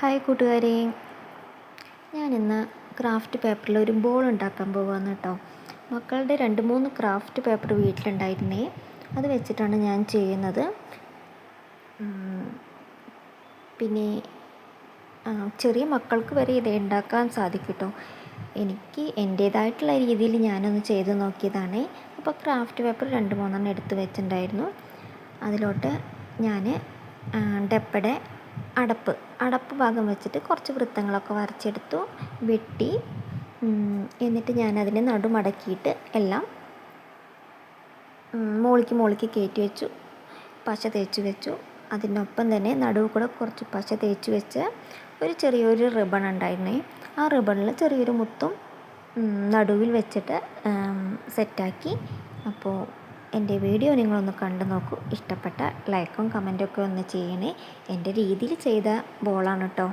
Hi കൂട്ടുകാരെ. ഞാനിന്ന് craft പേപ്പറിൽ ഒരു ബോൾ ഉണ്ടാക്കാൻ പോവാന്ന് കേട്ടോ. മക്കളുടെ രണ്ട് മൂന്ന് ക്രാഫ്റ്റ് പേപ്പർ വീട്ടിലുണ്ടായിരുന്നേ. അത് വെച്ചിട്ടാണ് ഞാൻ ചെയ്യുന്നത്. പിന്നെ ചെറിയ മക്കൾക്ക് വരെ ഇത് ഉണ്ടാക്കാൻ സാധിക്കും കേട്ടോ. എനിക്ക് എന്റേതായിട്ടുള്ള രീതിയിൽ ഞാനൊന്ന് ചെയ്ത് നോക്കിയതാണ്. അപ്പോൾ ക്രാഫ്റ്റ് പേപ്പർ രണ്ട് മൂന്നെണ്ണം എടുത്ത് വെച്ചിട്ടുണ്ടായിരുന്നു. അതിലോട്ട് ഞാൻ ഡപ്പയുടെ അടപ്പ്. അടപ്പ് ഭാഗം വെച്ചിട്ട് കുറച്ച് വൃത്തങ്ങളൊക്കെ വരച്ചെടുത്തു. വെട്ടി എന്നിട്ട് ഞാനതിനെ നടുമടക്കിയിട്ട് എല്ലാം മോളിക്ക് മോളിക്ക് കയറ്റി വെച്ചു. പശ തേച്ച് വെച്ചു. അതിനൊപ്പം തന്നെ നടുവ് കൂടെ കുറച്ച് പശ തേച്ച് വെച്ച് ഒരു ചെറിയൊരു റിബൺ ഉണ്ടായിരുന്നേ. ആ റിബണിൽ ചെറിയൊരു മുത്തും നടുവിൽ വെച്ചിട്ട് സെറ്റാക്കി അപ്പോൾ എന്റെ വീഡിയോ നിങ്ങളൊന്ന് കണ്ടു നോക്കൂ. ഇഷ്ടപ്പെട്ട ലൈക്കും കമന്റൊക്കെ ഒന്ന് ചെയ്യണേ. എന്റെ രീതിയിൽ ചെയ്ത ബോളാണ് കേട്ടോ